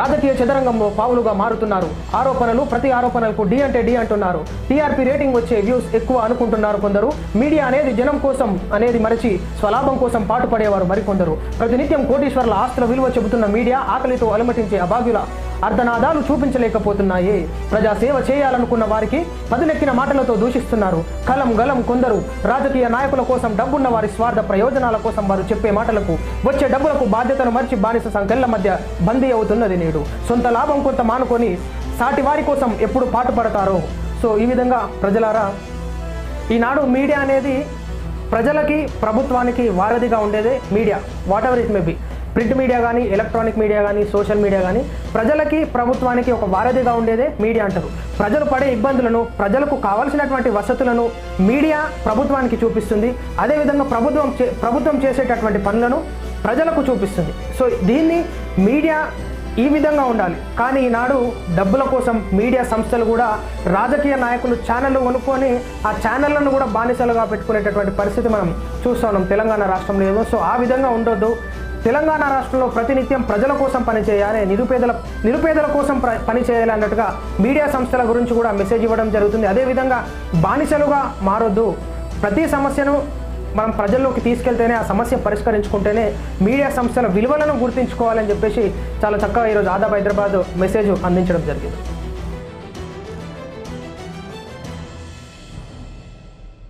రాజకీయ చదరంగంలో పావులుగా మారుతున్నారు. ఆరోపణలు ప్రతి ఆరోపణలకు డి అంటే డి అంటున్నారు. టీఆర్పీ రేటింగ్ వచ్చే వ్యూస్ ఎక్కువ అనుకుంటున్నారు కొందరు. మీడియా అనేది జనం కోసం అనేది మరచి స్వలాభం కోసం పాటుపడేవారు మరికొందరు. ప్రతినిత్యం కోటీశ్వర్ల ఆస్తుల విలువ చెబుతున్న మీడియా ఆకలితో అలమటించే అభాగ్యుల అర్ధనాదాలు చూపించలేకపోతున్నాయి. ప్రజా సేవ చేయాలనుకున్న వారికి పదునెక్కిన మాటలతో దూషిస్తున్నారు. కలం గలం కొందరు రాజకీయ నాయకుల కోసం డబ్బున్న వారి స్వార్థ ప్రయోజనాల కోసం వారు చెప్పే మాటలకు వచ్చే డబ్బులకు బాధ్యతను మర్చి బానిస సంఖ్యల మధ్య బందీ అవుతున్నది నేడు. సొంత లాభం కొంత మానుకొని సాటి వారి కోసం ఎప్పుడు పాటుపడతారో. సో ఈ విధంగా ప్రజలారా ఈనాడు మీడియా అనేది ప్రజలకి ప్రభుత్వానికి వారధిగా ఉండేదే media. Whatever it may be print media కానీ ఎలక్ట్రానిక్ మీడియా కానీ సోషల్ మీడియా కానీ ప్రజలకి ప్రభుత్వానికి ఒక వారధిగా ఉండేదే మీడియా అంటారు. ప్రజలు పడే ఇబ్బందులను ప్రజలకు కావాల్సినటువంటి వసతులను మీడియా ప్రభుత్వానికి చూపిస్తుంది. అదేవిధంగా ప్రభుత్వం చే ప్రభుత్వం చేసేటటువంటి పనులను ప్రజలకు చూపిస్తుంది. సో దీన్ని మీడియా ఈ విధంగా ఉండాలి. కానీ ఈనాడు డబ్బుల కోసం మీడియా సంస్థలు కూడా రాజకీయ నాయకులు ఛానళ్ళు కొనుక్కొని ఆ ఛానళ్ళను కూడా బానిసలుగా పెట్టుకునేటటువంటి పరిస్థితి మనం చూస్తా ఉన్నాం తెలంగాణ రాష్ట్రంలో ఏదో. సో ఆ విధంగా ఉండొద్దు. తెలంగాణ రాష్ట్రంలో ప్రతినిత్యం ప్రజల కోసం పనిచేయాలి నిరుపేదల నిరుపేదల కోసం ప్ర పని అన్నట్టుగా మీడియా సంస్థల గురించి కూడా మెసేజ్ ఇవ్వడం జరుగుతుంది. అదేవిధంగా బానిసలుగా మారొద్దు. ప్రతి సమస్యను మనం ప్రజల్లోకి తీసుకెళ్తేనే ఆ సమస్య పరిష్కరించుకుంటేనే మీడియా సంస్థల విలువలను గుర్తించుకోవాలని చెప్పేసి చాలా చక్కగా ఈరోజు ఆదాబ్ హైదరాబాద్ మెసేజ్ అందించడం జరిగింది.